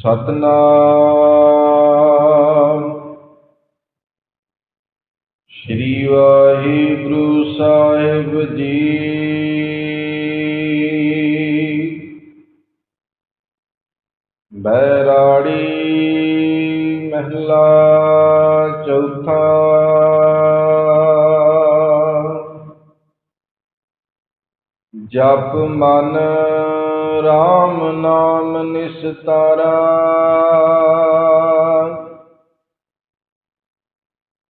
ਸਤਨਾਮ। ਸ੍ਰੀ ਵਾਹਿਗੁਰੂ ਸਾਹਿਬ ਜੀ। ਬੈਰਾੜੀ ਮਹਿਲਾ ਚੌਥਾ। ਜਪ ਮਨ RAM ਨਾਮ ਨਿਸਤਾਰਾ।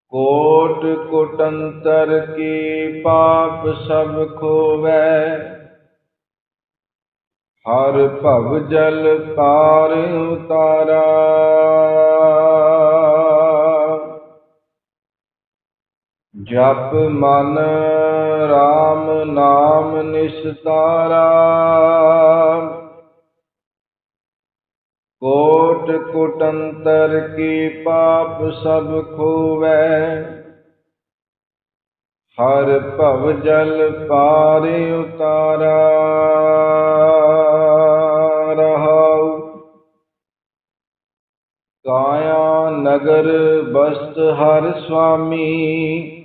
ਕੋਟ ਕੋਟੰਤਰ ਕੀ ਪਾਪ ਸਭ ਖੋਵੈ। ਹਰ ਭਵ ਜਲ ਤਾਰ ਉਤਾਰਾ। ਜਪ ਮਨ RAM ਨਾਮ ਨਿਸਤਾਰਾ। ਕੋਟ ਕੁਟੰਤਰ ਕੀ ਪਾਪ ਸਭ ਖੋਵੈ। ਹਰ ਭਵ ਜਲ ਪਾਰ ਉਤਾਰਾ। ਰਹਾਉ। ਕਾਇਆ ਨਗਰ ਬਸਤ ਹਰ ਸੁਆਮੀ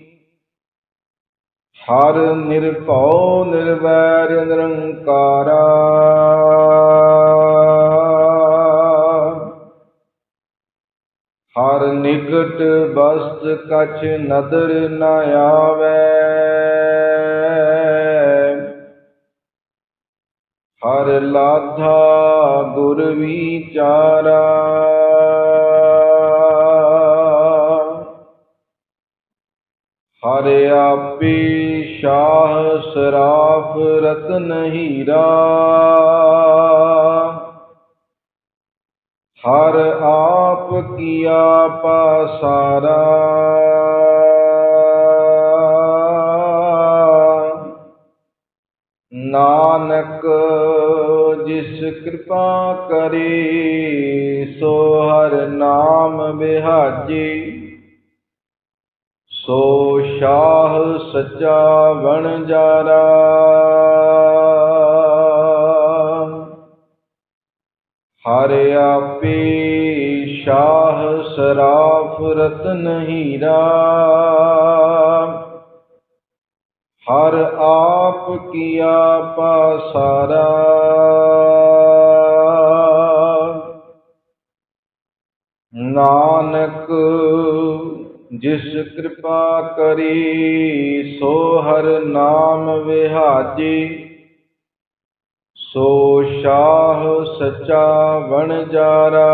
ਹਰ ਨਿਰਭਉ ਨਿਰਵੈਰ ਨਿਰੰਕਾਰਾ। ਹਰ ਨਿਕਟ ਬਸਤ ਕਛ ਨਦਰ ਨ ਆਵੈ। ਹਰ ਲਾਧਾ ਗੁਰ ਵਿਚਾਰਾ। ਹਰ ਆਪੇ ਸ਼ਾਹ ਸਰਾਫ ਰਤਨ ਹੀਰਾ। ਹਰ ਆਪ ਕੀਆ ਪਾਸਾਰਾ। ਨਾਨਕ ਜਿਸ ਕਿਰਪਾ ਕਰੇ, ਸੋ ਹਰ ਨਾਮ ਬਿਹਾਜੀ। ਸੋ ਸ਼ਾਹ ਸੱਚਾ ਬਣ ਜਾਰਾ ਹਰ ਆਪੇ ਸ਼ਾਹ ਸਰਾਫ ਰਤਨ ਹੀਰਾ ਹਰ ਆਪ ਕੀਆ ਪਾਸਾਰਾ ਨਾਨਕ ਜਿਸ ਕਿਰਪਾ ਕਰੀ, ਸੋ ਹਰ ਨਾਮ ਵਿਹਾਜੀ। ਸੋ ਸ਼ਾਹ ਸੱਚਾ ਬਣ ਜਾਰਾ।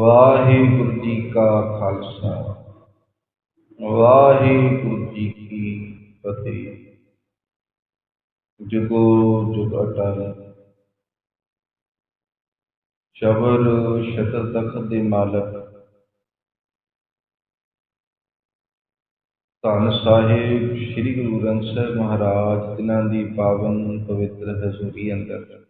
ਵਾਹਿਗੁਰੂ ਜੀ ਕਾ ਖਾਲਸਾ। ਵਾਹਿਗੁਰੂ ਜੀ ਕੀ ਫਤਿਹ। ਜਗੋ ਜੁਗ ਅਟਲ। ਸ਼ਬਰ ਸ਼ਤਰ ਤਖਤ ਦੇ ਮਾਲਕ। ਧੰਨ ਸਾਹਿਬ ਸ੍ਰੀ ਗੁਰੂ ਗ੍ਰੰਥ ਸਾਹਿਬ ਮਹਾਰਾਜ, ਜਿਨ੍ਹਾਂ ਦੀ ਪਾਵਨ ਪਵਿੱਤਰ ਹਜ਼ੂਰੀ ਅੰਦਰ।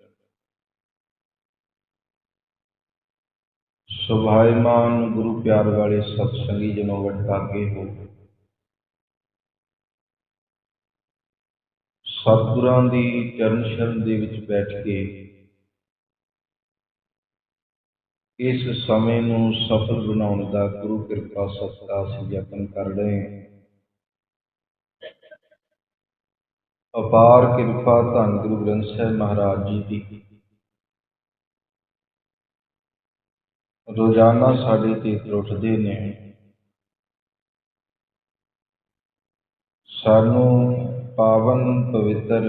ਸੁਭਾਇਮਾਨ ਗੁਰੂ ਪਿਆਰ ਵਾਲੇ ਸਤਸੰਗੀ ਜਨੋ ਵਡਭਾਗੇ ਹੋ। ਸਤਿਗੁਰਾਂ ਦੀ ਚਰਨ ਸ਼ਰਨ ਦੇ ਵਿੱਚ ਬੈਠ ਕੇ ਇਸ ਸਮੇਂ ਨੂੰ ਸਫਲ ਬਣਾਉਣ ਦਾ ਗੁਰੂ ਕਿਰਪਾ ਸਤਿਕਾਰ ਅਸੀਂ ਯਤਨ ਕਰ ਰਹੇ ਹਾਂ। ਅਪਾਰ ਕਿਰਪਾ ਧੰਨ ਗੁਰੂ ਗ੍ਰੰਥ ਸਾਹਿਬ ਮਹਾਰਾਜ ਜੀ ਦੀ। ਰੋਜ਼ਾਨਾ ਸਾਡੇ ਤੇ ਤਰੁੱਟਦੇ ਨੇ। ਸਾਨੂੰ ਪਾਵਨ ਪਵਿੱਤਰ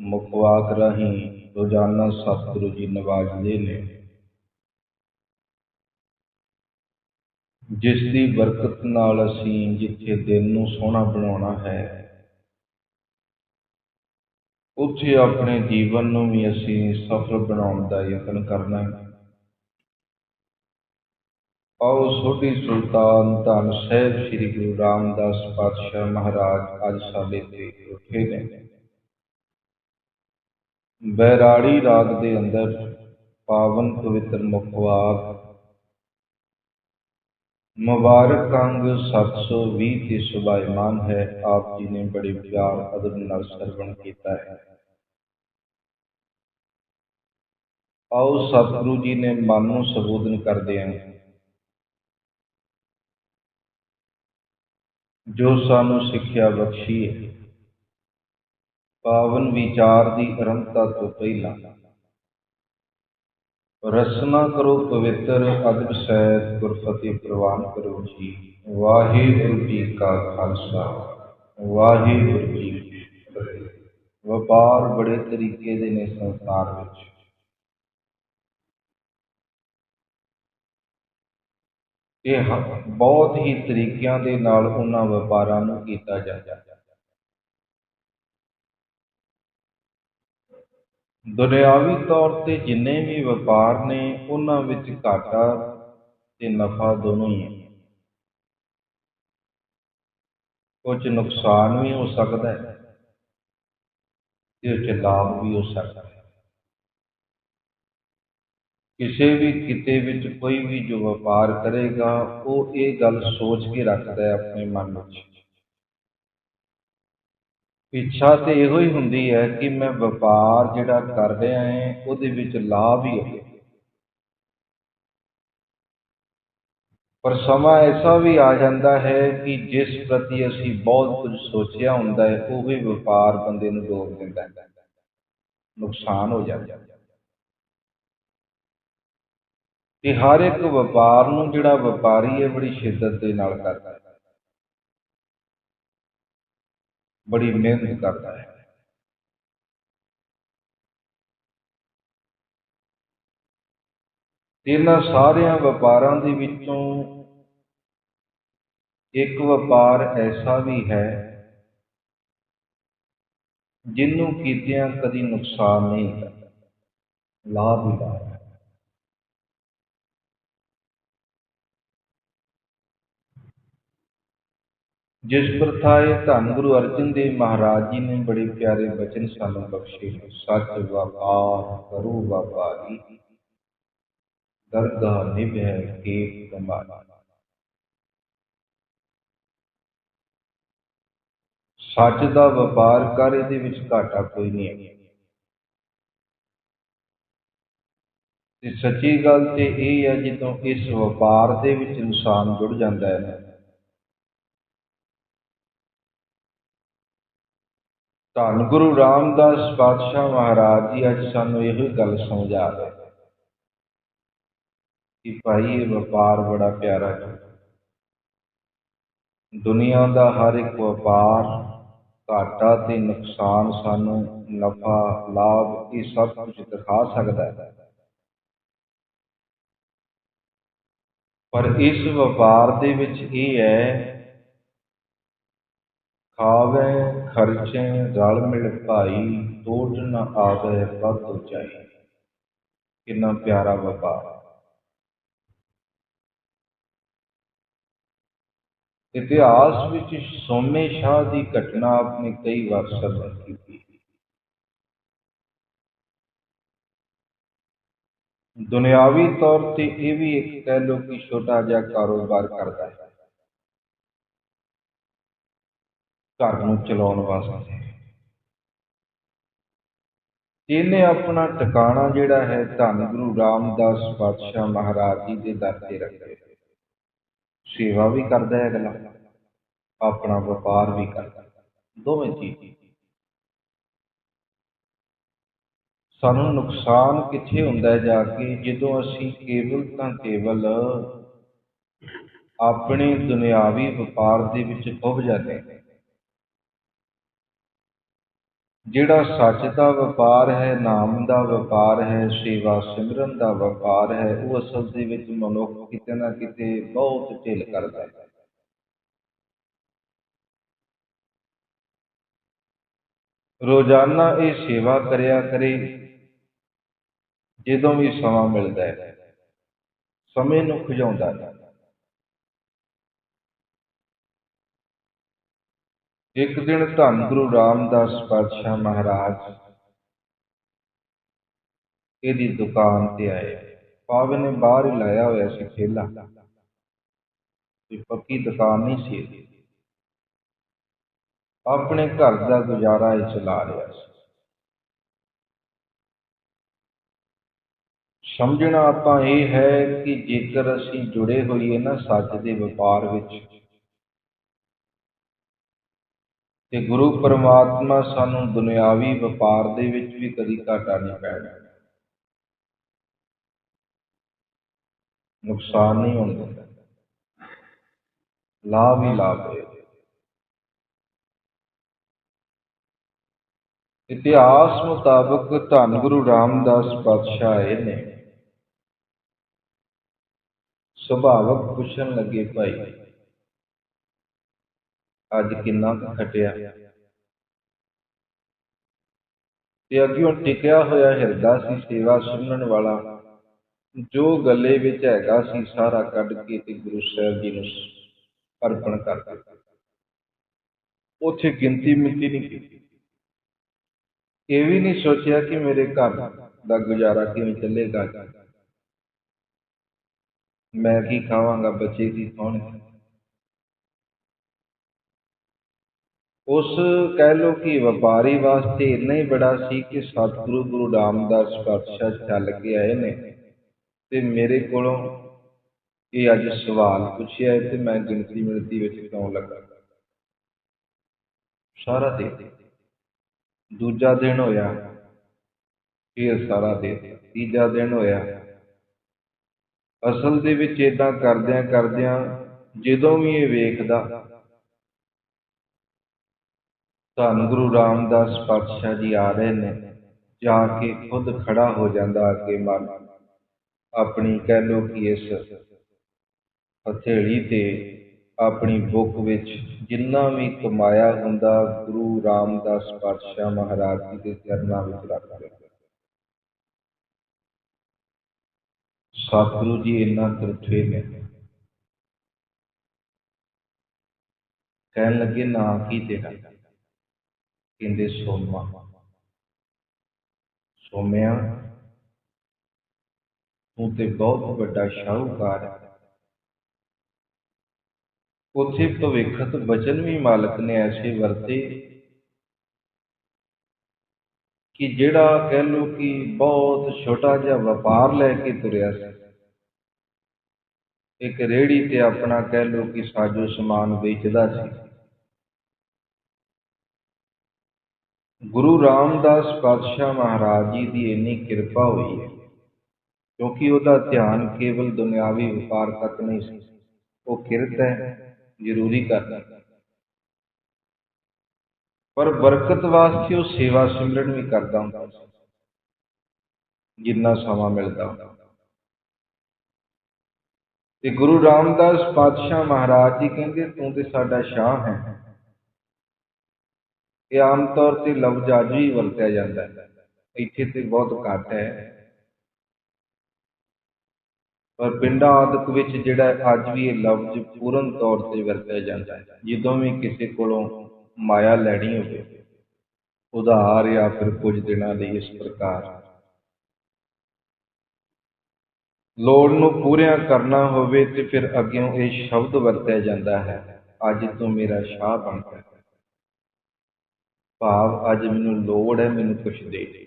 ਮੁਖਵਾਕ ਰਾਹੀਂ ਰੋਜ਼ਾਨਾ ਸਤਿਗੁਰੂ ਜੀ ਨਵਾਜਦੇ ਨੇ। ਜਿਸ ਦੀ ਬਰਕਤ ਨਾਲ ਅਸੀਂ ਜਿੱਥੇ ਦਿਲ ਨੂੰ ਸੋਹਣਾ ਬਣਾਉਣਾ ਹੈ, ਉੱਥੇ ਆਪਣੇ ਜੀਵਨ ਨੂੰ ਵੀ ਅਸੀਂ ਸਫਲ ਬਣਾਉਣ ਦਾ ਯਤਨ ਕਰਨਾ ਹੈ। ਆਓ ਸੋਢੀ ਸੁਲਤਾਨ ਧੰਨ ਸਾਹਿਬ ਸ੍ਰੀ ਗੁਰੂ ਰਾਮਦਾਸ ਪਾਤਸ਼ਾਹ ਮਹਾਰਾਜ ਅੱਜ ਸਾਡੇ ਤੇ ਉੱਠੇ ਨੇ। ਬੈਰਾੜੀ ਰਾਗ ਦੇ ਅੰਦਰ ਪਾਵਨ ਪਵਿੱਤਰ ਮੁਖਵਾਕ ਮੁਬਾਰਕ ਅੰਗ 720 ਤੇ ਸੁਭਾਇਮਾਨ ਹੈ, ਆਪ ਜੀ ਨੇ ਬੜੇ ਪਿਆਰ ਅਦਬ ਨਾਲ ਸਰਵਣ ਕੀਤਾ ਹੈ। ਆਓ ਸਤਿਗੁਰੂ ਜੀ ਨੇ ਮਨ ਨੂੰ ਸੰਬੋਧਨ ਕਰਦੇ ਆਂ ਜੋ ਸਾਨੂੰ ਸਿੱਖਿਆ ਬਖਸ਼ੀ ਹੈ, ਪਾਵਨ ਵਿਚਾਰ ਦੀ ਅਰੰਭਤਾ ਤੋਂ ਪਹਿਲਾਂ ਰਸਨਾ ਕਰੋ ਪਵਿੱਤਰ, ਅਦਬ ਸਹਿਤ ਗੁਰਫਤਿਹ ਪ੍ਰਵਾਨ ਕਰੋ ਜੀ। ਵਾਹਿਗੁਰੂ ਜੀ ਕਾ ਖਾਲਸਾ। ਵਾਹਿਗੁਰੂ ਜੀ ਕੀ ਫਤਿਹ। ਵਪਾਰ ਬੜੇ ਤਰੀਕੇ ਦੇ ਨੇ ਸੰਸਾਰ ਵਿੱਚ। ਇਹ ਬਹੁਤ ਹੀ ਤਰੀਕਿਆਂ ਦੇ ਨਾਲ ਉਹਨਾਂ ਵਪਾਰਾਂ ਨੂੰ ਕੀਤਾ ਜਾਂਦਾ। ਹੈ ਦੁਨਿਆਵੀ ਤੌਰ ਤੇ ਜਿੰਨੇ ਵੀ ਵਪਾਰ ਨੇ, ਉਹਨਾਂ ਵਿੱਚ ਘਾਟਾ ਤੇ ਨਫਾ ਦੋਨੋਂ ਹੀ ਹੈ। ਕੁਝ ਨੁਕਸਾਨ ਵੀ ਹੋ ਸਕਦਾ ਹੈ ਤੇ ਉਹ ਲਾਭ ਵੀ ਹੋ ਸਕਦਾ ਹੈ। ਕਿਸੇ ਵੀ ਕਿਤੇ ਵਿੱਚ ਕੋਈ ਵੀ ਜੋ ਵਪਾਰ ਕਰੇਗਾ, ਉਹ ਇਹ ਗੱਲ ਸੋਚ ਕੇ ਰੱਖਦਾ ਹੈ ਆਪਣੇ ਮਨ ਵਿੱਚ ਇੱਛਾ ਤੇ ਇਹੋ ਹੀ ਹੁੰਦੀ ਹੈ ਕਿ ਮੈਂ ਵਪਾਰ ਜਿਹੜਾ ਕਰ ਰਿਹਾ ਹਾਂ, ਉਹਦੇ ਵਿੱਚ ਲਾਭ ਹੀ ਹੋਵੇ। ਪਰ ਸਮਾਂ ਐਸਾ ਵੀ ਆ ਜਾਂਦਾ ਹੈ ਕਿ ਜਿਸ ਪ੍ਰਤੀ ਅਸੀਂ ਬਹੁਤ ਕੁਝ ਸੋਚਿਆ ਹੁੰਦਾ ਹੈ, ਉਹ ਵੀ ਵਪਾਰ ਬੰਦੇ ਨੂੰ ਡੋਬ ਦਿੰਦਾ ਹੈ। ਨੁਕਸਾਨ ਹੋ ਜਾਂਦਾ ਹੈ। ਕਿ ਹਰ ਇੱਕ ਵਪਾਰ ਨੂੰ ਜਿਹੜਾ ਵਪਾਰੀ ਹੈ, ਬੜੀ ਸ਼ਿੱਦਤ ਦੇ ਨਾਲ ਕਰਦਾ ਹੈ ਬੜੀ ਮਿਹਨਤ ਕਰਦਾ ਹੈ। ਇਹਨਾਂ ਸਾਰਿਆਂ ਵਪਾਰਾਂ ਦੇ ਵਿੱਚੋਂ ਇੱਕ ਵਪਾਰ ਐਸਾ ਵੀ ਹੈ ਜਿਹਨੂੰ ਕੀਤਿਆਂ ਕਦੀ ਨੁਕਸਾਨ ਨਹੀਂ ਹੁੰਦਾ, ਲਾਭ ਹੀ ਲਾਭ ਜਿਸ ਪ੍ਰਥਾ ਪ੍ਰਥਾਏ ਧੰਨ ਗੁਰੂ ਅਰਜਨ ਦੇਵ ਮਹਾਰਾਜ ਜੀ ਨੇ ਬੜੇ ਪਿਆਰੇ ਬਚਨ ਸਾਨੂੰ ਬਖਸ਼ੇ ਸੱਚ ਵਪਾਰ ਕਰੋ ਵਪਾਰੀ। ਦਰਗਾਹ ਨਿਭੈ ਕੇ ਕਮਾਈ ਸੱਚ ਦਾ ਵਪਾਰ ਕਰ, ਇਹਦੇ ਵਿੱਚ ਘਾਟਾ ਕੋਈ ਨਹੀਂ ਹੈ। ਤੇ ਸੱਚੀ ਗੱਲ ਤੇ ਇਹ ਹੈ, ਜਦੋਂ ਇਸ ਵਪਾਰ ਦੇ ਵਿੱਚ ਇਨਸਾਨ ਜੁੜ ਜਾਂਦਾ ਹੈ ਧੰਨ ਗੁਰੂ ਰਾਮਦਾਸ ਪਾਤਸ਼ਾਹ ਮਹਾਰਾਜ ਜੀ, ਅੱਜ ਸਾਨੂੰ ਇਹੋ ਗੱਲ ਸਮਝਾ ਰਹੇ ਕਿ ਭਾਈ ਇਹ ਵਪਾਰ ਬੜਾ ਪਿਆਰਾ ਹੈ। ਦੁਨੀਆ ਦਾ ਹਰ ਇੱਕ ਵਪਾਰ ਘਾਟਾ ਤੇ ਨੁਕਸਾਨ ਸਾਨੂੰ ਨਫਾ, ਲਾਭ ਇਹ ਸਭ ਕੁਝ ਦਿਖਾ ਸਕਦਾ ਹੈ। ਪਰ ਇਸ ਵਪਾਰ ਦੇ ਵਿੱਚ ਇਹ ਹੈ ਖਾਵੈ ਖਰਚੇ ਰਲ ਮਿਲ ਭਾਈ ਟੋਟ ਨ ਆਵੇ ਵੱਧ ਉਚਾਈ। ਕਿੰਨਾ ਪਿਆਰਾ ਵਪਾਰ। ਇਤਿਹਾਸ ਵਿੱਚ ਸੋਮੇ ਸ਼ਾਹ ਦੀ ਘਟਨਾ ਆਪਣੀ ਕਈ ਵਾਰ ਸਰਵਨ ਕੀਤੀ। ਦੁਨਿਆਵੀ ਤੌਰ ਤੇ ਇਹ ਵੀ ਇੱਕ ਕਹਿ ਲੋ ਕਿ ਛੋਟਾ ਜਿਹਾ ਕਾਰੋਬਾਰ ਕਰਦਾ ਹੈ। ਘਰ ਨੂੰ ਚਲਾਉਣ ਵਾਸਤੇ। ਇਹਨੇ ਆਪਣਾ ਟਿਕਾਣਾ ਜਿਹੜਾ ਹੈ ਧੰਨ ਗੁਰੂ ਰਾਮਦਾਸ ਪਾਤਸ਼ਾਹ ਮਹਾਰਾਜ ਜੀ ਦੇ ਦਰ ਤੇ ਰੱਖਿਆ। ਸੇਵਾ ਵੀ ਕਰਦਾ ਹੈ ਅਗਲਾ, ਆਪਣਾ ਵਪਾਰ ਵੀ ਕਰਦਾ ਦੋਵੇਂ ਚੀਜ਼ ਸਾਨੂੰ ਨੁਕਸਾਨ ਕਿੱਥੇ ਹੁੰਦਾ ਹੈ ਜਾ ਕੇ ਜਦੋਂ ਅਸੀਂ ਕੇਵਲ ਤਾਂ ਕੇਵਲ ਆਪਣੇ ਦੁਨਿਆਵੀ ਵਪਾਰ ਦੇ ਵਿੱਚ ਖੁੱਭ ਜਾਂਦੇ ਹਾਂ। ਜਿਹੜਾ ਸੱਚ ਦਾ ਵਪਾਰ ਹੈ, ਨਾਮ ਦਾ ਵਪਾਰ ਹੈ, ਸੇਵਾ ਸਿਮਰਨ ਦਾ ਵਪਾਰ ਹੈ, ਉਹ ਅਸਲ ਦੇ ਵਿੱਚ ਮਨੁੱਖ ਕਿਤੇ ਨਾ ਕਿਤੇ ਬਹੁਤ ਢਿੱਲ ਕਰਦਾ ਹੈ। ਰੋਜ਼ਾਨਾ ਇਹ ਸੇਵਾ ਕਰਿਆ ਕਰੇ, ਜਦੋਂ ਵੀ ਸਮਾਂ ਮਿਲਦਾ ਹੈ, ਸਮੇਂ ਨੂੰ ਖਿਜਾਉਂਦਾ ਹੈ। ਇੱਕ ਦਿਨ ਧੰਨ ਗੁਰੂ ਰਾਮਦਾਸ ਪਾਤਸ਼ਾਹ ਮਹਾਰਾਜ ਇਹਦੀ ਦੁਕਾਨ ਤੇ ਆਏ। ਪਾਵੇ ਨੇ ਬਾਹਰ ਹੀ ਲਾਇਆ ਹੋਇਆ ਸੀ ਖੇਲਾ। ਤੇ ਪੱਕੀ ਦੁਕਾਨ ਨਹੀਂ ਸੀ ਆਪਣੇ ਘਰ ਦਾ ਗੁਜ਼ਾਰਾ ਹੀ ਚਲਾ ਰਿਹਾ ਸੀ। ਸਮਝਣਾ ਆਪਾਂ ਇਹ ਹੈ ਕਿ ਜੇਕਰ ਅਸੀਂ ਜੁੜੇ ਹੋਈਏ ਨਾ ਸੱਚ ਦੇ ਵਪਾਰ ਵਿੱਚ ਤੇ ਗੁਰੂ ਪਰਮਾਤਮਾ ਸਾਨੂੰ ਦੁਨਿਆਵੀ ਵਪਾਰ ਦੇ ਵਿੱਚ ਵੀ ਕਦੀ ਘਾਟਾ ਨਹੀਂ ਪੈਣਾ। ਨੁਕਸਾਨ ਨਹੀਂ ਹੋਣ ਦਿੰਦਾ। ਲਾਭ ਹੀ ਲਾਭ ਹੈ। ਇਤਿਹਾਸ ਮੁਤਾਬਕ ਧੰਨ ਗੁਰੂ ਰਾਮਦਾਸ ਪਾਤਸ਼ਾਹ ਆਏ ਨੇ। ਸੁਭਾਵਕ ਪੁੱਛਣ ਲੱਗੇ ਭਾਈ ਅੱਜ ਕਿੰਨਾ ਕੁ ਖਟਿਆ। ਤੇ ਅੱਗੇ ਟਿਕਿਆ ਹੋਇਆ ਹਿਰਦਾ ਸੀ ਸੇਵਾ ਸੁਣਨ ਵਾਲਾ। ਜੋ ਗੱਲੇ ਵਿੱਚ ਹੈਗਾ ਸੀ ਸਾਰਾ ਕੱਢ ਕੇ ਤੇ ਗੁਰੂ ਸਾਹਿਬ ਜੀ ਨੂੰ ਅਰਪਣ ਕਰ ਦਿੱਤਾ। ਉਥੇ ਗਿਣਤੀ ਮਿਤੀ ਨਹੀਂ ਕੀਤੀ। ਇਹ ਵੀ ਨਹੀਂ ਸੋਚਿਆ ਕਿ ਮੇਰੇ ਘਰ ਦਾ ਗੁਜ਼ਾਰਾ ਕਿਵੇਂ ਚੱਲੇਗਾ। ਮੈਂ ਕੀ ਖਾਵਾਂਗਾ, ਬੱਚੇ ਕੀ ਖਾਣਗੇ ਉਸ ਕਹਿ ਲੋ ਕਿ ਵਪਾਰੀ ਵਾਸਤੇ ਇੰਨਾ ਹੀ ਬੜਾ ਸੀ ਕਿ ਸਤਿਗੁਰੂ ਗੁਰੂ ਰਾਮਦਾਸ ਪਾਤਸ਼ਾਹ ਚੱਲ ਕੇ ਆਏ ਨੇ ਤੇ ਮੇਰੇ ਕੋਲੋਂ ਇਹ ਅੱਜ ਸਵਾਲ ਪੁੱਛਿਆ ਤੇ ਮੈਂ ਗਿਣਤੀ ਮਿਣਤੀ ਵਿੱਚ ਕਿਉਂ ਲੱਗਾ। ਸਾਰਾ ਦੇ ਦੂਜਾ ਦਿਨ ਹੋਇਆ, ਫਿਰ ਸਾਰਾ ਦੇ ਤੀਜਾ ਦਿਨ ਹੋਇਆ। ਅਸਲ ਦੇ ਵਿੱਚ ਇਦਾਂ ਕਰਦਿਆਂ ਕਰਦਿਆਂ ਜਦੋਂ ਵੀ ਇਹ ਵੇਖਦਾ ਧੰਨ ਗੁਰੂ ਰਾਮਦਾਸ ਪਾਤਸ਼ਾਹ ਜੀ ਆ ਰਹੇ ਨੇ, ਜਾ ਕੇ ਖੁਦ ਖੜਾ ਹੋ ਜਾਂਦਾ ਅੱਗੇ ਮਨ। ਆਪਣੀ ਕਹਿ ਲੋ ਕਿ ਇਸ ਹਥੇਲੀ ਤੇ ਆਪਣੀ ਬੁੱਕ ਵਿੱਚ ਜਿੰਨਾ ਵੀ ਕਮਾਇਆ ਹੁੰਦਾ ਗੁਰੂ ਰਾਮਦਾਸ ਪਾਤਸ਼ਾਹ ਮਹਾਰਾਜ ਜੀ ਦੇ ਚਰਨਾਂ ਵਿੱਚ ਰੱਖ ਦਿੰਦਾ ਸਤਿਗੁਰੂ ਜੀ ਇੰਨਾ ਤਰਫੇ ਨੇ। ਕਹਿਣ ਲੱਗੇ, ਨਾ ਕੀ ਤੇਰਾ ਕਹਿੰਦੇ ਸੋਮਾ। ਸੋਮਿਆ, ਤੂੰ ਤੇ ਬਹੁਤ ਵੱਡਾ ਸ਼ਾਹੂਕਾਰ ਹੈ। ਉਥੇ ਭਵਿੱਖਤ ਬਚਨ ਵੀ ਮਾਲਕ ਨੇ ਐਸੇ ਵਰਤੇ ਕਿ ਜਿਹੜਾ ਕਹਿ ਲੋ ਕਿ ਬਹੁਤ ਛੋਟਾ ਜਿਹਾ ਵਪਾਰ ਲੈ ਕੇ ਤੁਰਿਆ ਸੀ, ਇੱਕ ਰੇੜੀ ਤੇ ਆਪਣਾ ਕਹਿ ਲੋ ਕਿ ਸਾਜੋ ਸਮਾਨ ਵੇਚਦਾ ਸੀ। ਗੁਰੂ ਰਾਮਦਾਸ ਪਾਤਸ਼ਾਹ ਮਹਾਰਾਜ ਜੀ ਦੀ ਇੰਨੀ ਕਿਰਪਾ ਹੋਈ ਹੈ, ਕਿਉਂਕਿ ਉਹਦਾ ਧਿਆਨ ਕੇਵਲ ਦੁਨਿਆਵੀ ਵਪਾਰ ਤੱਕ ਨਹੀਂ ਸੀ, ਉਹ ਕਿਰਤ ਹੈ, ਜ਼ਰੂਰੀ ਕਰਦਾ ਪਰ ਬਰਕਤ ਵਾਸਤੇ ਉਹ ਸੇਵਾ ਸਿਮਰਨ ਵੀ ਕਰਦਾ ਹੁੰਦਾ ਜਿੰਨਾ ਸਮਾਂ ਮਿਲਦਾ ਹੁੰਦਾ ਤੇ ਗੁਰੂ ਰਾਮਦਾਸ ਪਾਤਸ਼ਾਹ ਮਹਾਰਾਜ ਜੀ ਕਹਿੰਦੇ, ਤੂੰ ਤੇ ਸਾਡਾ ਸ਼ਾਹ ਹੈ। ਇਹ ਆਮ ਤੌਰ ਤੇ ਲਫ਼ਜ਼ ਅੱਜ ਵੀ ਵਰਤਿਆ ਜਾਂਦਾ ਹੈ। ਇੱਥੇ ਤੇ ਬਹੁਤ ਘੱਟ ਹੈ। ਪਰ ਪਿੰਡਾਂ ਆਦਿਕ ਵਿੱਚ ਜਿਹੜਾ ਅੱਜ ਵੀ ਇਹ ਲਫ਼ਜ਼ ਪੂਰਨ ਤੌਰ ਤੇ ਵਰਤਿਆ ਜਾਂਦਾ ਹੈ, ਜਦੋਂ ਵੀ ਕਿਸੇ ਕੋਲੋਂ ਮਾਇਆ ਲੈਣੀ ਹੋਵੇ, ਉਧਾਰ ਜਾਂ ਫਿਰ ਕੁਝ ਦਿਨਾਂ ਲਈ ਇਸ ਪ੍ਰਕਾਰ। ਲੋੜ ਨੂੰ ਪੂਰਿਆ ਕਰਨਾ ਹੋਵੇ ਤੇ ਫਿਰ ਅੱਗਿਓਂ ਇਹ ਸ਼ਬਦ ਵਰਤਿਆ ਜਾਂਦਾ ਹੈ, ਅੱਜ ਤੋਂ ਮੇਰਾ ਸ਼ਾਹ ਬਣਦਾ ਗਿਆ ਭਾਵ ਅੱਜ ਮੈਨੂੰ ਲੋੜ ਹੈ ਮੈਨੂੰ ਕੁਛ ਦੇ।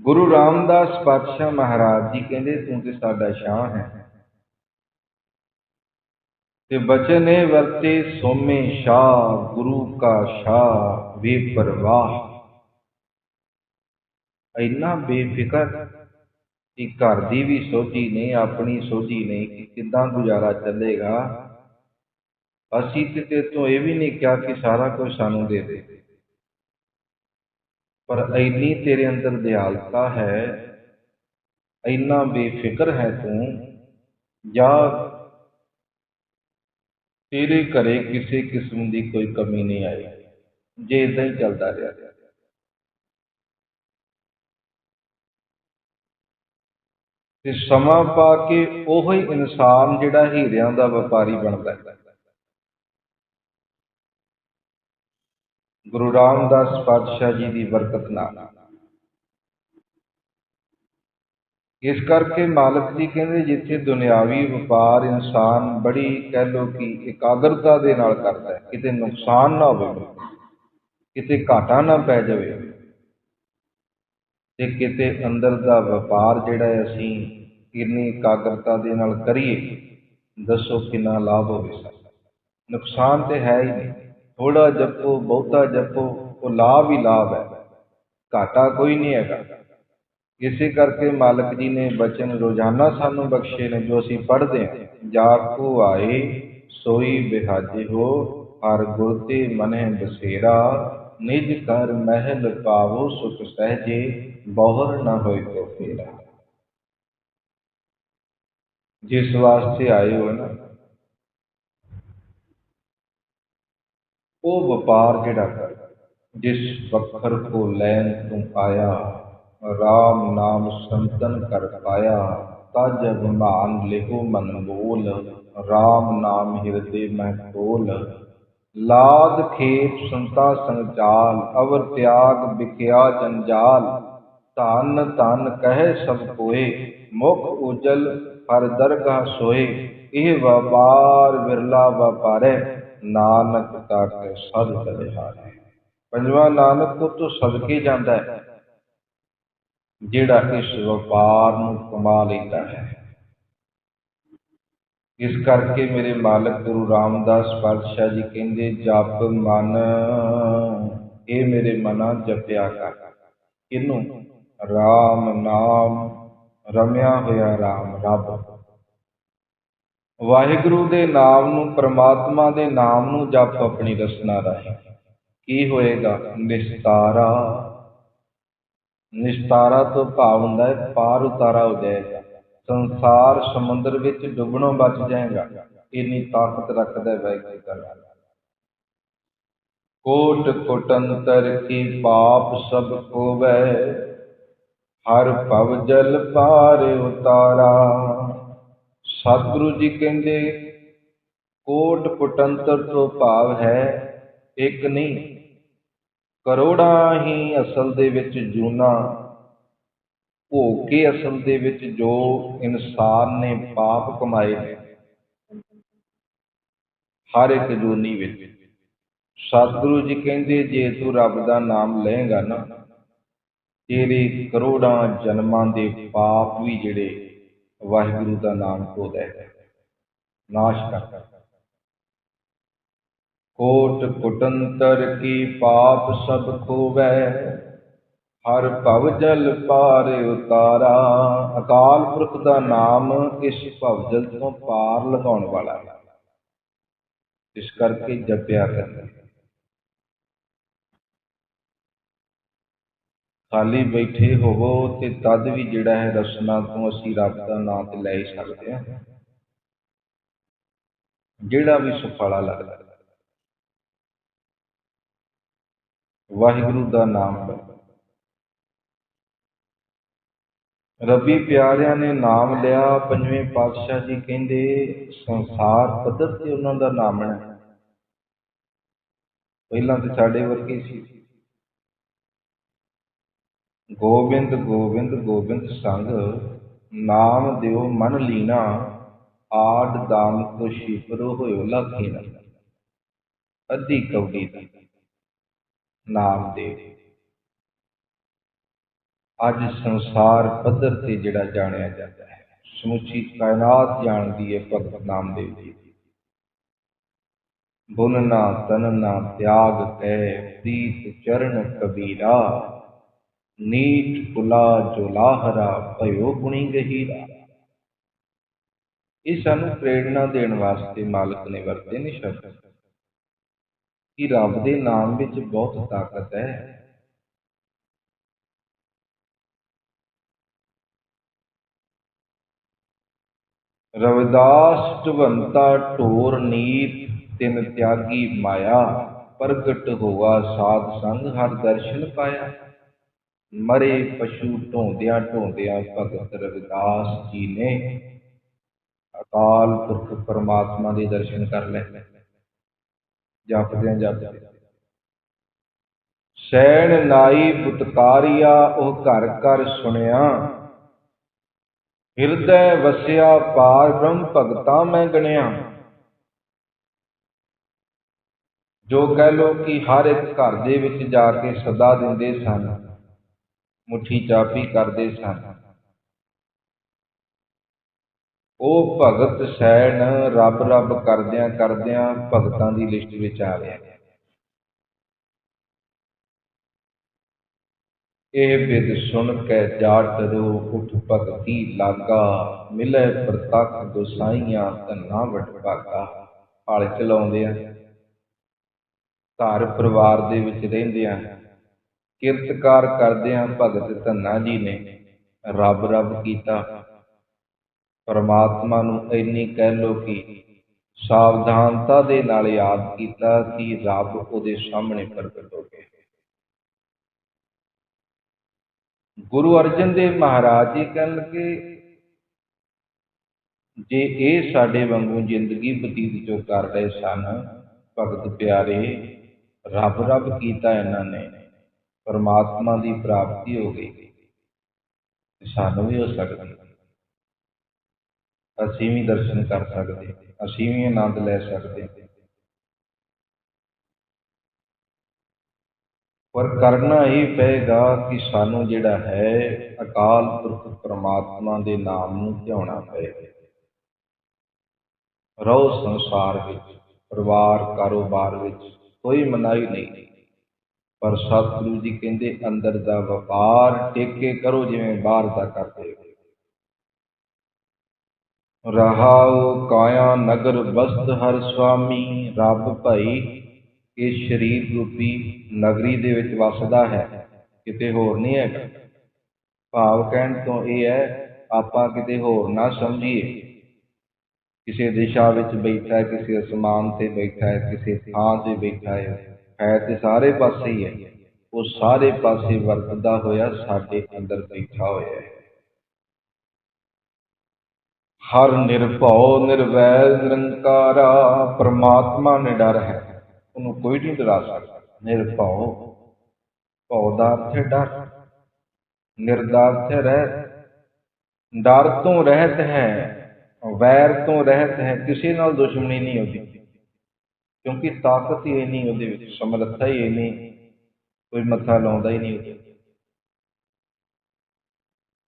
ਗੁਰੂ ਰਾਮਦਾਸ ਪਾਤਸ਼ਾਹ ਮਹਾਰਾਜ ਜੀ ਕਹਿੰਦੇ, ਤੂੰ ਤੇ ਸਾਡਾ ਸ਼ਾਹ ਹੈ। ਤੇ ਬਚਨ ਵਰਤੇ, ਸੋਮੇ ਸ਼ਾਹ, ਗੁਰੂ ਕਾ ਸ਼ਾਹ, ਵੇ ਪਰਵਾਹ। ਇੰਨਾ ਬੇਫਿਕਰ ਕਿ ਘਰ ਦੀ ਵੀ ਸੋਝੀ ਨਹੀਂ, ਆਪਣੀ ਸੋਝੀ ਨਹੀਂ ਕਿ ਕਿੱਦਾਂ ਗੁਜ਼ਾਰਾ ਚੱਲੇਗਾ। ਅਸੀਂ ਤੇ ਤੇ ਤੋਂ ਇਹ ਵੀ ਨਹੀਂ ਕਿਹਾ ਕਿ ਸਾਰਾ ਕੁਝ ਸਾਨੂੰ ਦੇ ਦੇ। ਪਰ ਇੰਨੀ ਤੇਰੇ ਅੰਦਰ ਦਿਆਲਤਾ ਹੈ, ਇੰਨਾ ਬੇਫਿਕਰ ਹੈ ਤੂੰ, ਜਾਂ ਤੇਰੇ ਘਰੇ ਕਿਸੇ ਕਿਸਮ ਦੀ ਕੋਈ ਕਮੀ ਨਹੀਂ ਆਈ, ਜੇ ਇਦਾਂ ਹੀ ਚੱਲਦਾ ਰਿਹਾ। ਤੇ ਸਮਾਂ ਪਾ ਕੇ ਉਹ ਹੀ ਇਨਸਾਨ ਜਿਹੜਾ ਹੀਰਿਆਂ ਦਾ ਵਪਾਰੀ ਬਣਦਾ ਹੈ। ਗੁਰੂ ਰਾਮਦਾਸ ਪਾਤਸ਼ਾਹ ਜੀ ਦੀ ਬਰਕਤ ਨਾਲ। ਇਸ ਕਰਕੇ ਮਾਲਕ ਜੀ ਕਹਿੰਦੇ, ਜਿੱਥੇ ਦੁਨਿਆਵੀ ਵਪਾਰ ਇਨਸਾਨ ਬੜੀ ਕਹਿ ਲੋ ਕਿ ਇਕਾਗਰਤਾ ਦੇ ਨਾਲ ਕਰਦਾ ਹੈ, ਕਿਤੇ ਨੁਕਸਾਨ ਨਾ ਹੋਵੇ, ਕਿਤੇ ਘਾਟਾ ਨਾ ਪੈ ਜਾਵੇ, ਤੇ ਕਿਤੇ ਅੰਦਰ ਦਾ ਵਪਾਰ ਜਿਹੜਾ ਹੈ ਅਸੀਂ ਕਿੰਨੀ ਇਕਾਗਰਤਾ ਦੇ ਨਾਲ ਕਰੀਏ, ਦੱਸੋ ਕਿੰਨਾ ਲਾਭ ਹੋਵੇ ਨੁਕਸਾਨ ਤੇ ਹੈ ਹੀ ਨਹੀਂ। ਥੋੜਾ ਜਪੋ, ਬਹੁਤਾ ਜਪੋ, ਉਹ ਲਾਭ ਹੀ ਲਾਭ ਹੈ। ਘਾਟਾ ਕੋਈ ਨਹੀਂ ਹੈਗਾ। ਇਸੇ ਕਰਕੇ ਮਾਲਕ ਜੀ ਨੇ ਬਚਨ ਰੋਜ਼ਾਨਾ ਸਾਨੂੰ ਬਖਸ਼ੇ ਨੇ, ਜੋ ਅਸੀਂ ਪੜ੍ਹਦੇ ਹਾਂ। ਜਾਪ ਕੋ ਆਏ, ਸੋਈ ਬਿਹਾਜੇ ਹੋ, ਹਰ ਗੁਰ ਤੇ ਮਨੈ ਬਸੇਰਾ। ਨਿਜ ਕਰ ਮਹਿਲ ਪਾਵੋ, ਸੁਖ ਸਹਜੇ, ਬਹੁਰ ਨਾ ਹੋਏ ਕੋ ਫੇਰਾ। ਜਿਸ ਵਾਸਤੇ ਆਏ ਹੋ ਨਾ ਉਹ ਵਪਾਰ ਜਿਹੜਾ ਕਰ, ਜਿਸ ਵਖਰ ਕੋ ਲੈਣ ਤੂੰ ਆਇਆ, ਰਾਮ ਨਾਮ ਸੰਤਨ ਕਰ ਪਾਇਆ ਤਜ ਅਭਿਮਾਨ ਲਿਹੋ ਮਨ ਬੋਲ ਰਾਮ ਨਾਮ ਹਿਰਦੇ ਮੈਂ ਖੋਲ। ਲਾਦ ਖੇਪ ਸੰਤਾ ਸੰਚਾਲ, ਅਵਰ ਤਿਆਗ ਵਿਖਿਆ ਜੰਜਾਲ, ਧਨ ਧਨ ਕਹਿ ਸਭ ਕੋਏ, ਮੁਖ ਉਜਲ ਹਰ ਦਰਗਾਹ ਸੋਏ, ਇਹ ਵਪਾਰ ਵਿਰਲਾ ਵਪਾਰੇ। ਨਾਨਕ ਤੱਕ ਸਦ ਬਲਿਹਾਰੇ ਪੰਜਵਾਂ, ਨਾਨਕ ਤੋਂ ਸਦਕੇ ਜਾਂਦਾ ਹੈ, ਜਿਹੜਾ ਇਸ ਵਪਾਰ ਨੂੰ ਕਮਾ ਲੈਂਦਾ ਹੈ। ਇਸ ਕਰਕੇ ਮੇਰੇ ਮਾਲਕ ਗੁਰੂ ਰਾਮਦਾਸ ਪਾਤਸ਼ਾਹ ਜੀ ਕਹਿੰਦੇ, ਜਪ ਮਨ, ਇਹ ਮੇਰੇ ਮਨਾ ਜਪਿਆ ਕਰ। ਇਹਨੂੰ RAM ਨਾਮ ਰਮਿਆ ਹੋਇਆ RAM ਰੱਬ। ਵਾਹਿਗੁਰੂ ਦੇ ਨਾਮ ਨੂੰ, ਪ੍ਰਮਾਤਮਾ ਦੇ ਨਾਮ ਨੂੰ ਜਪ ਆਪਣੀ ਰਸਨਾ ਰਾਹੀਂ। ਕੀ ਹੋਏਗਾ? ਨਿਸਤਾਰਾ। ਨਿਸਤਾਰਾ ਤੋਂ ਭਾਵ ਹੁੰਦਾ ਹੈ ਪਾਰ ਉਤਾਰਾ ਹੋ ਜਾਏਗਾ। ਸੰਸਾਰ ਸਮੁੰਦਰ ਵਿੱਚ ਡੁੱਬਣੋਂ ਬਚ ਜਾਏਗਾ। ਇੰਨੀ ਤਾਕਤ ਰੱਖਦਾ ਹੈ ਵੈਗੁਰੂ ਦਾ ਕੋਟ ਕੋਟੰਤਰ ਕੀ ਪਾਪ ਸਭ ਕੋਵੈ ਹਰ ਭਵ ਜਲ ਪਾਰ ਉਤਾਰਾ। ਸਤਿਗੁਰੂ ਜੀ ਕਹਿੰਦੇ, ਕੋਟ ਕੁਟੰਤਰ ਤੋਂ ਭਾਵ ਹੈ ਇੱਕ ਨਹੀਂ। ਕਰੋੜਾਂ ਹੀ ਅਸਲ ਦੇ ਵਿੱਚ ਜੂਨਾ ਭੋਗ ਕੇ ਅਸਲ ਦੇ ਵਿੱਚ ਜੋ ਇਨਸਾਨ ਨੇ ਪਾਪ ਕਮਾਏ ਨੇ। ਹਰ ਇੱਕ ਜੂਨੀ ਵਿੱਚ। ਸਤਿਗੁਰੂ ਜੀ ਕਹਿੰਦੇ, ਜੇ ਤੂੰ ਰੱਬ ਦਾ ਨਾਮ ਲਏਗਾ ਨਾ, ਤੇਰੇ ਕਰੋੜਾਂ ਜਨਮਾਂ ਦੇ ਪਾਪ ਵੀ ਜਿਹੜੇ ਵਾਹਿਗੁਰੂ ਦਾ ਨਾਮ ਧੋ ਨਾਸ਼ ਕਰ। ਕੋਟ ਕੁਟੰਤਰ ਕੀ ਪਾਪ ਸਭ ਖੋਵੈ, ਹਰ ਭਵ ਜਲ ਪਾਰ ਉਤਾਰਾ। ਅਕਾਲ ਪੁਰਖ ਦਾ ਨਾਮ ਇਸ ਭਵ ਜਲ ਤੋਂ ਪਾਰ ਲਗਾਉਣ ਵਾਲਾ ਹੈ। ਇਸ ਕਰਕੇ ਜਪਿਆ ਕਰਨਾ। ਖਾਲੀ ਬੈਠੇ ਹੋਵੋ ਤੇ ਤਦ ਵੀ ਜਿਹੜਾ ਹੈ ਰਸਨਾ ਤੋਂ ਅਸੀਂ ਰੱਬ ਦਾ ਨਾਮ ਤੇ ਲੈ ਸਕਦੇ ਹਾਂ। ਜਿਹੜਾ ਵੀ ਸੁਖਾਲਾ ਲੱਗਦਾ। ਵਾਹਿਗੁਰੂ ਦਾ ਨਾਮ ਲਓ ਰੱਬੀ ਪਿਆਰਿਆਂ ਨੇ ਨਾਮ ਲਿਆ, ਪੰਜਵੇਂ ਪਾਤਸ਼ਾਹ ਜੀ ਕਹਿੰਦੇ, ਸੰਸਾਰ ਪੱਧਰ ਤੇ ਉਹਨਾਂ ਦਾ ਨਾਮ ਹੈ। ਪਹਿਲਾਂ ਤੇ ਸਾਡੇ ਵਰਗੇ ਸੀ। ਗੋਬਿੰਦ ਗੋਬਿੰਦ ਗੋਬਿੰਦ ਸੰਗ, ਨਾਮ ਦਿਓ ਮਨ ਲੀਨਾ ਆਡ ਦਾਮ ਕੋ ਸ਼ਿਪਰੋ ਹੋਇਓ ਲਾਖੀ ਅੱਧੀ ਕੌਡੀ ਦਾ ਨਾਮ ਦੇ। ਅੱਜ ਸੰਸਾਰ ਪੱਧਰ ਤੇ ਜਿਹੜਾ ਜਾਣਿਆ ਜਾਂਦਾ ਹੈ, ਸਮੁੱਚੀ ਕਾਇਨਾਤ ਜਾਣਦੀ ਹੈ ਭਗਤ ਨਾਮਦੇਵ ਜੀ। ਬੁਨ ਨਾ ਤਨ ਤਿਆਗ ਕਹਿ ਪ੍ਰੀਤ ਚਰਨ ਕਬੀਰਾ। ਨੀਟ ਕੁਲਾ ਜੁਲਾਹਰਾ ਭਇਓ ਗੁਣੀ ਗਹੀਰਾ। ਇਹ ਸਾਨੂੰ ਪ੍ਰੇਰਣਾ ਦੇਣ ਵਾਸਤੇ ਮਾਲਕ ਨੇ ਵਰਤੇ ਨੇ ਸ਼ਬਦ। ਕਿ ਰੱਬ ਦੇ ਨਾਮ ਵਿੱਚ ਬਹੁਤ ਤਾਕਤ ਹੈ। ਰਵਿਦਾਸ ਢਵੰਤਾ ਢੋਰ ਨੀਤ, ਤਿਨ ਤਿਆਗੀ ਮਾਇਆ, ਪ੍ਰਗਟ ਹੋਆ ਸਾਧ ਸੰਗ, ਹਰ ਦਰਸ਼ਨ ਪਾਇਆ। ਮਰੇ ਪਸ਼ੂ ਢੋਂਦਿਆਂ ਢੋਂਦਿਆਂ ਭਗਤ ਰਵਿਦਾਸ ਜੀ ਨੇ ਅਕਾਲ ਪੁਰਖ ਪਰਮਾਤਮਾ ਦੇ ਦਰਸ਼ਨ ਕਰ ਲੈ ਜਪਦਿਆਂ ਜਪਦਿਆਂ। ਸੈਣ ਨਾਈ ਪੁਤਕਾਰੀਆ, ਉਹ ਘਰ ਘਰ ਸੁਣਿਆ। ਹਿਰਦੈ ਵਸਿਆ ਪਾਰ ਬ੍ਰਹਮ ਭਗਤਾ ਮੈਂ ਗਣਿਆ। ਜੋ ਕਹਿ ਲੋ ਕਿ ਹਰ ਇੱਕ ਘਰ ਦੇ ਵਿੱਚ ਜਾ ਕੇ ਸਦਾ ਦਿੰਦੇ ਸਨ। ਮੁੱਠੀ ਚਾਪੀ ਕਰਦੇ ਸਨ। ਉਹ ਭਗਤ ਸੈਣ ਰੱਬ ਰੱਬ ਕਰਦਿਆਂ ਕਰਦਿਆਂ ਭਗਤਾਂ ਦੀ ਲਿਸਟ ਵਿੱਚ ਆ ਗਿਆ। ਇਹ ਬਿਦ ਸੁਣ ਕੇ ਜਾਟ ਰੋ ਉਠ ਭਗਤੀ ਲਾਗਾ, ਮਿਲੇ ਪ੍ਰਤੱਖ ਗੁਸਾਈਆਂ ਧੰਨਾ ਵਟ ਭਾਗਾ ਹਲ ਚਲਾਉਂਦੇ ਆ ਘਰ ਪਰਿਵਾਰ ਦੇ ਵਿੱਚ ਰਹਿੰਦੇ ਆ ਕਿਰਤਕਾਰ ਕਰਦਿਆਂ ਭਗਤ ਧੰਨਾ ਜੀ ਨੇ। ਰੱਬ ਰੱਬ ਕੀਤਾ। ਪਰਮਾਤਮਾ ਨੂੰ ਇੰਨੀ ਕਹਿ ਲੋ ਕਿ ਸਾਵਧਾਨਤਾ ਦੇ ਨਾਲ ਯਾਦ ਕੀਤਾ ਕਿ ਰੱਬ ਉਹਦੇ ਸਾਹਮਣੇ ਪ੍ਰਗਟ ਹੋ ਗਿਆ। ਗੁਰੂ ਅਰਜਨ ਦੇਵ ਮਹਾਰਾਜ ਜੀ ਕਹਿਣ ਲੱਗੇ, ਜੇ ਇਹ ਸਾਡੇ ਵਾਂਗੂ ਜ਼ਿੰਦਗੀ ਬਤੀਤ ਜੋ ਕਰ ਰਹੇ ਸਨ, ਭਗਤ ਪਿਆਰੇ, ਰੱਬ ਰੱਬ ਕੀਤਾ ਇਹਨਾਂ ਨੇ। ਪਰਮਾਤਮਾ ਦੀ ਪ੍ਰਾਪਤੀ ਹੋ ਗਈ। ਸਾਨੂੰ ਵੀ ਹੋ ਸਕਦੀ। ਅਸੀਂ ਵੀ ਦਰਸ਼ਨ ਕਰ ਸਕਦੇ, ਅਸੀਂ ਵੀ ਆਨੰਦ ਲੈ ਸਕਦੇ। ਪਰ ਕਰਨਾ ਇਹ ਪਏਗਾ ਕਿ ਸਾਨੂੰ ਜਿਹੜਾ ਹੈ, ਅਕਾਲ ਪੁਰਖ ਪਰਮਾਤਮਾ ਦੇ ਨਾਮ ਨੂੰ ਧਿਆਉਣਾ ਪਏਗਾ। ਰਹੋ ਸੰਸਾਰ ਵਿੱਚ, ਪਰਿਵਾਰ, ਕਾਰੋਬਾਰ ਵਿੱਚ, ਕੋਈ ਮਨਾਹੀ ਨਹੀਂ। ਪਰ ਸਤਿਗੁਰੂ ਜੀ ਕਹਿੰਦੇ, ਅੰਦਰ ਦਾ ਵਪਾਰ ਟੇਕੇ ਕਰੋ ਜਿਵੇਂ ਬਾਹਰ ਦਾ ਕਰਦੇ ਹੋ। ਰਹਾਉ ਕਾਇਆ ਨਗਰ ਬਸਤ ਹਰ ਸੁਆਮੀ ਰੱਬ ਭਾਈ, ਇਹ ਸਰੀਰ ਰੂਪੀ ਨਗਰੀ ਦੇ ਵਿੱਚ ਵਸਦਾ ਹੈ, ਕਿਤੇ ਹੋਰ ਨਹੀਂ ਹੈਗਾ। ਭਾਵ ਕਹਿਣ ਤੋਂ ਇਹ ਹੈ, ਆਪਾਂ ਕਿਤੇ ਹੋਰ ਨਾ ਸਮਝੀਏ। ਕਿਸੇ ਦਿਸ਼ਾ ਵਿੱਚ ਬੈਠਾ ਹੈ, ਕਿਸੇ ਅਸਮਾਨ ਤੇ ਬੈਠਾ ਹੈ, ਕਿਸੇ ਥਾਂ ਤੇ ਬੈਠਾ ਹੈ। ਹੈ ਤੇ ਸਾਰੇ ਪਾਸੇ ਹੀ ਹੈ। ਉਹ ਸਾਰੇ ਪਾਸੇ ਵਰਤਦਾ ਹੋਇਆ ਸਾਡੇ ਅੰਦਰ ਬੈਠਾ ਹੋਇਆ ਹੈ। ਹਰ ਨਿਰਭਉ ਨਿਰਵੈਰ ਨਿਰੰਕਾਰਾ ਪ੍ਰਮਾਤਮਾ ਨੇ ਡਰ ਹੈ। ਉਹਨੂੰ ਕੋਈ ਨਹੀਂ ਡਰਾ ਸਕਦਾ। ਨਿਰਭਉ, ਭਉ ਦਾ ਅਰਥ ਹੈ ਡਰ। ਨਿਰਦਾਰਥ ਰਹਿਤ। ਡਰ ਤੋਂ ਰਹਿਤ ਹੈ, ਵੈਰ ਤੋਂ ਰਹਿਤ ਹੈ, ਕਿਸੇ ਨਾਲ ਦੁਸ਼ਮਣੀ ਨਹੀਂ ਉਹਦੀ ਕਿਉਂਕਿ ਤਾਕਤ ਹੀ ਨਹੀਂ ਉਹਦੇ ਵਿੱਚ, ਸਮਰੱਥਾ ਹੀ ਨਹੀਂ ਕੋਈ ਮੱਥਾ ਲਾਉਂਦਾ ਹੀ ਨਹੀਂ ਉਹਦੇ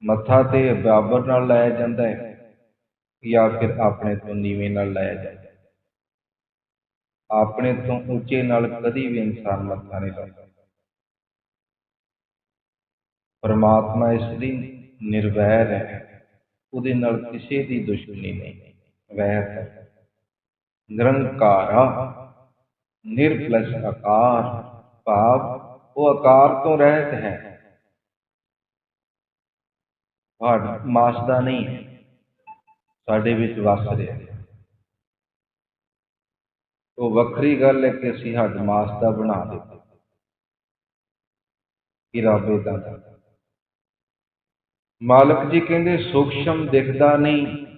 ਮੱਥਾ ਤੇ ਬਰਾਬਰ ਨਾਲ ਲਾਇਆ ਜਾਂਦਾ ਹੈ ਜਾਂ ਫਿਰ ਆਪਣੇ ਤੋਂ ਨੀਵੇਂ ਨਾਲ ਲਾਇਆ ਜਾਂਦਾ ਹੈ ਆਪਣੇ ਤੋਂ ਉੱਚੇ ਨਾਲ ਕਦੀ ਵੀ ਇਨਸਾਨ ਮੱਥਾ ਨਹੀਂ ਲਾਉਂਦਾ। ਪਰਮਾਤਮਾ ਇਸ ਦੀ ਨਿਰਵੈਰ ਹੈ। ਉਹਦੇ ਨਾਲ ਕਿਸੇ ਦੀ ਦੁਸ਼ਮਣੀ ਨਹੀਂ। ਵੈਰ ਹੈ। ਨਿਰੰਕਾਰਾ ਨਿਰਪਲਸ ਆਕਾਰ, ਭਾਵ, ਉਹ ਆਕਾਰ ਤੋਂ ਰਹਿਤ ਹੈ। ਹੱਡ ਮਾਸ ਦਾ ਨਹੀਂ ਸਾਡੇ ਵਿੱਚ ਵਸ ਰਿਹਾ ਉਹ ਵੱਖਰੀ ਗੱਲ ਹੈ ਕਿ ਅਸੀਂ ਹੱਡ ਮਾਸ ਦਾ ਬਣਾ ਦਿੱਤਾ। ਕਿ ਰੱਬ ਦਾ ਮਾਲਕ ਜੀ ਕਹਿੰਦੇ, ਸੂਖਸ਼ਮ ਦਿਖਦਾ ਨਹੀਂ।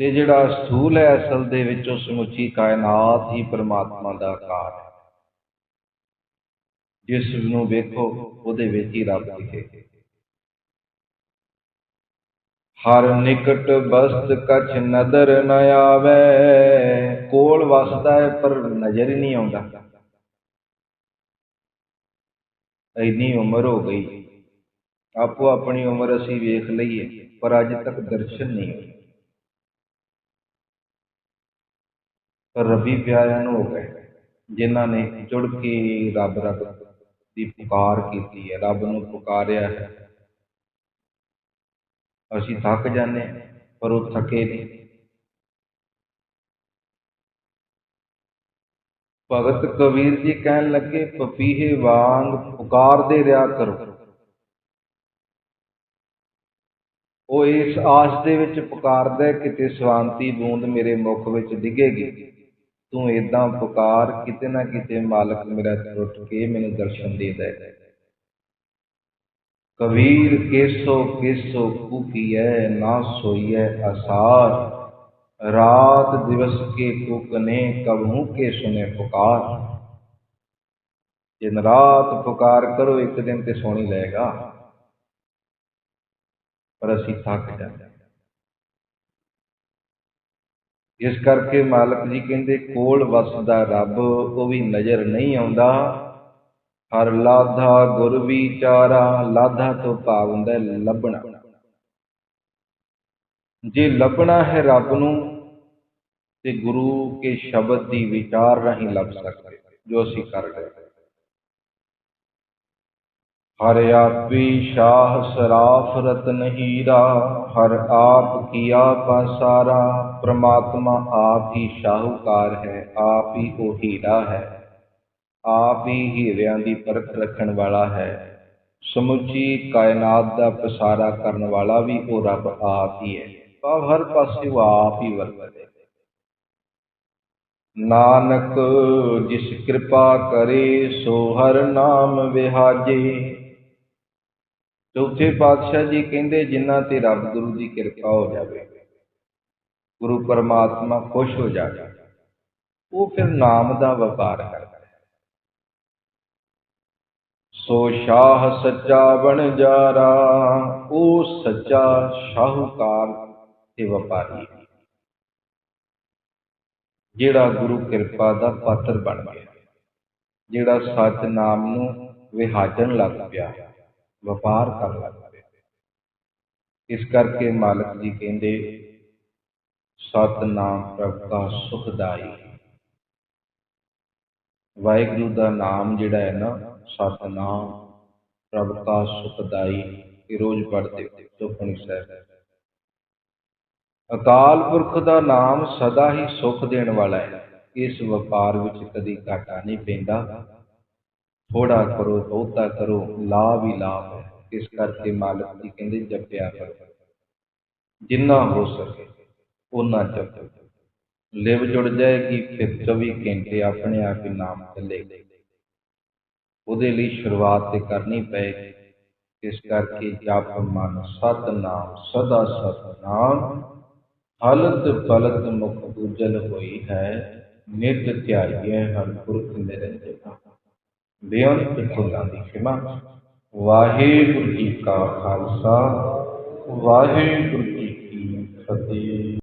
ਤੇ ਜਿਹੜਾ ਸਥੂਲ ਹੈ, ਅਸਲ ਦੇ ਵਿੱਚ ਉਹ ਸਮੁੱਚੀ ਕਾਇਨਾਤ ਹੀ ਪਰਮਾਤਮਾ ਦਾ ਆਕਾਰ ਹੈ। ਜਿਸ ਨੂੰ ਵੇਖੋ, ਉਹਦੇ ਵਿੱਚ ਹੀ ਰੱਬ ਦਿਖੇ। ਹਰ ਨਿਕਟ ਬਸਤ ਕਛ ਨਦਰ ਨ ਆਵੇ, ਕੋਲ ਵਸਦਾ ਹੈ, ਪਰ ਨਜ਼ਰ ਹੀ ਨਹੀਂ ਆਉਂਦਾ। ਇੰਨੀ ਉਮਰ ਹੋ ਗਈ। ਆਪੋ ਆਪਣੀ ਉਮਰ ਅਸੀਂ ਵੇਖ ਲਈਏ, ਪਰ ਅੱਜ ਤੱਕ ਦਰਸ਼ਨ ਨਹੀਂ ਹੋਏ। ਰੱਬੀ ਪਿਆਰਿਆਂ ਨੂੰ ਹੋ ਗਏ, ਜਿਨ੍ਹਾਂ ਨੇ ਜੁੜ ਕੇ ਰੱਬ ਰੱਬ ਦੀ ਪੁਕਾਰ ਕੀਤੀ ਹੈ, ਰੱਬ ਨੂੰ ਪੁਕਾਰਿਆ ਹੈ। ਅਸੀਂ ਥੱਕ ਜਾਂਦੇ ਪਰ ਉਹ ਥਕੇ ਨਹੀਂ। ਭਗਤ ਕਬੀਰ ਜੀ ਕਹਿਣ ਲੱਗੇ, ਪਪੀਹੇ ਵਾਂਗ ਪੁਕਾਰਦੇ ਰਿਹਾ ਕਰੋ। ਉਹ ਇਸ ਆਸ ਦੇ ਵਿੱਚ ਪੁਕਾਰਦਾ ਕਿਤੇ ਸਾਂਤੀ ਬੂੰਦ ਮੇਰੇ ਮੁਖ ਵਿੱਚ ਡਿੱਗੇਗੀ। ਤੂੰ ਏਦਾਂ ਪੁਕਾਰ, ਕਿਤੇ ਨਾ ਕਿਤੇ ਮਾਲਕ ਮੇਰਾ ਟੁੱਟ ਕੇ ਮੈਨੂੰ ਦਰਸ਼ਨ ਦੇ ਦੇ। ਕਬੀਰ, ਕੇਸੋ ਕੇਸੋ ਕੂਕੀਐ, ਨਾ ਸੋਈਐ ਅਸਾਰ ਰਾਤ ਦਿਵਸ ਕੇ ਕੁਕਨੇ, ਕਬਹੂ ਕੇ ਸੁਨੇ ਪੁਕਾਰ। ਦਿਨ ਰਾਤ ਪੁਕਾਰ ਕਰੋ, ਇੱਕ ਦਿਨ ਤੇ ਸੋਣੀ ਲਏਗਾ। ਪਰ ਅਸੀਂ ਥੱਕ ਜਾਂਦੇ। ਇਸ ਕਰਕੇ ਮਾਲਕ ਜੀ ਕਹਿੰਦੇ, ਕੋਲ ਵਸਦਾ ਰੱਬ, ਉਹ ਵੀ ਨਜ਼ਰ ਨਹੀਂ ਆਉਂਦਾ। ਹਰ ਲਾਧਾ ਗੁਰ ਵਿਚਾਰਾ, ਲਾਧਾ ਤੋਂ ਭਾਵ ਹੁੰਦਾ ਲੱਭਣਾ। ਜੇ ਲੱਭਣਾ ਹੈ ਰੱਬ ਨੂੰ, ਤੇ ਗੁਰੂ ਕੇ ਸ਼ਬਦ ਦੀ ਵਿਚਾਰ ਰਾਹੀਂ ਲੱਭ ਸਕਦੇ, ਜੋ ਅਸੀਂ ਕਰ ਰਹੇ ਹਰ ਆਪੀ ਸ਼ਾਹ ਸਰਾਫ ਰਤਨ ਹੀਰਾ, ਹਰ ਆਪ ਕੀਆ ਪਾਸਾਰਾ ਪ੍ਰਮਾਤਮਾ ਆਪ ਹੀ ਸ਼ਾਹੂਕਾਰ ਹੈ, ਆਪ ਹੀ ਉਹ ਹੀਰਾ ਹੈ। ਆਪ ਹੀ ਹੀਰਿਆਂ ਦੀ ਪਰਖ ਰੱਖਣ ਵਾਲਾ ਹੈ। ਸਮੁੱਚੀ ਕਾਇਨਾਤ ਦਾ ਪਸਾਰਾ ਕਰਨ ਵਾਲਾ ਵੀ ਉਹ ਰੱਬ ਆਪ ਹੀ ਹੈ। ਭਾਵ ਹਰ ਪਾਸੇ ਉਹ ਆਪ ਹੀ ਵਰਤਦਾ ਹੈ ਨਾਨਕ, ਜਿਸ ਕਿਰਪਾ ਕਰੇ, ਸੋ ਹਰ ਨਾਮ ਵਿਹਾਜੇ। ਚੌਥੇ ਪਾਤਸ਼ਾਹ ਜੀ ਕਹਿੰਦੇ, ਜਿਨ੍ਹਾਂ ਤੇ ਰੱਬ ਗੁਰੂ ਦੀ ਕਿਰਪਾ ਹੋ ਜਾਵੇ। ਗੁਰੂ ਪਰਮਾਤਮਾ ਖੁਸ਼ ਹੋ ਜਾਵੇ, ਉਹ ਫਿਰ ਨਾਮ ਦਾ ਵਪਾਰ ਕਰਦਾ ਹੈ। ਸੋ ਸ਼ਾਹ ਸੱਚਾ ਬਣ ਜਾਰਾ ਉਹ ਸੱਚਾ ਸ਼ਾਹੂਕਾਰ ਤੇ ਵਪਾਰੀ ਜਿਹੜਾ ਗੁਰੂ ਕਿਰਪਾ ਦਾ ਪਾਤਰ ਬਣ ਗਿਆ, ਜਿਹੜਾ ਸੱਚ ਨਾਮ ਨੂੰ ਵਿਹਾਜਣ ਲੱਗ ਪਿਆ, ਵਪਾਰ ਕਰਨ ਲੱਗ ਪਿਆ। ਇਸ ਕਰਕੇ ਮਾਲਕ ਜੀ ਕਹਿੰਦੇ ਸਤ ਨਾਮ ਪ੍ਰਭ ਦਾ ਸੁਖਦਾਈ ਵਾਹਿਗੁਰੂ ਦਾ ਨਾਮ ਜਿਹੜਾ ਹੈ ਨਾ ਸਤ ਨਾਮ ਪ੍ਰਭ ਦਾ ਸੁਖਦਾਈ ਇਹ ਰੋਜ਼ ਪੜ੍ਹਦੇ ਸੁਖਮਨੀ ਸਾਹਿਬ। ਅਕਾਲ ਪੁਰਖ ਦਾ ਨਾਮ ਸਦਾ ਹੀ ਸੁਖ ਦੇਣ ਵਾਲਾ ਹੈ। ਇਸ ਵਪਾਰ ਵਿੱਚ ਕਦੀ ਘਾਟਾ ਨਹੀਂ ਪੈਂਦਾ। ਥੋੜਾ ਕਰੋ, ਬਹੁਤਾ ਕਰੋ, ਲਾਭ ਹੀ ਲਾਭ ਹੈ। ਇਸ ਕਰਕੇ ਮਾਲਕ ਜੀ ਕਹਿੰਦੇ, ਜਪਿਆ ਕਰੋ। ਜਿੰਨਾ ਹੋ ਸਕੇ। ਉਹਨਾਂ ਜਪੋ ਲਿਵ ਜੁੜ ਜਾਏਗੀ, ਫਿਰ 24 ਘੰਟੇ ਆਪਣੇ ਆਪ ਹੀ ਨਾਮ ਚੱਲੇ ਉਹਦੇ ਲਈ ਸ਼ੁਰੂਆਤ ਤੇ ਕਰਨੀ ਪਏਗੀ। ਇਸ ਕਰਕੇ ਜਪ ਮਨ ਸਤ ਸਦਾ ਸਤ ਹਲਤ ਪਲਤ ਮੁਖ ਉਜਲ ਹੋਈ ਹੈ, ਨਿਤ ਧਿਆਈਏ ਹਰ ਪੁਰਖ ਨਿਰੰਜਨ। ਬੇਅੰਤ ਫੁੱਲਾਂ ਦੀ ਖਿਮਾ। ਵਾਹਿਗੁਰੂ ਜੀ ਕਾ ਖਾਲਸਾ, ਵਾਹਿਗੁਰੂ ਜੀ ਕੀ ਫਤਿਹ।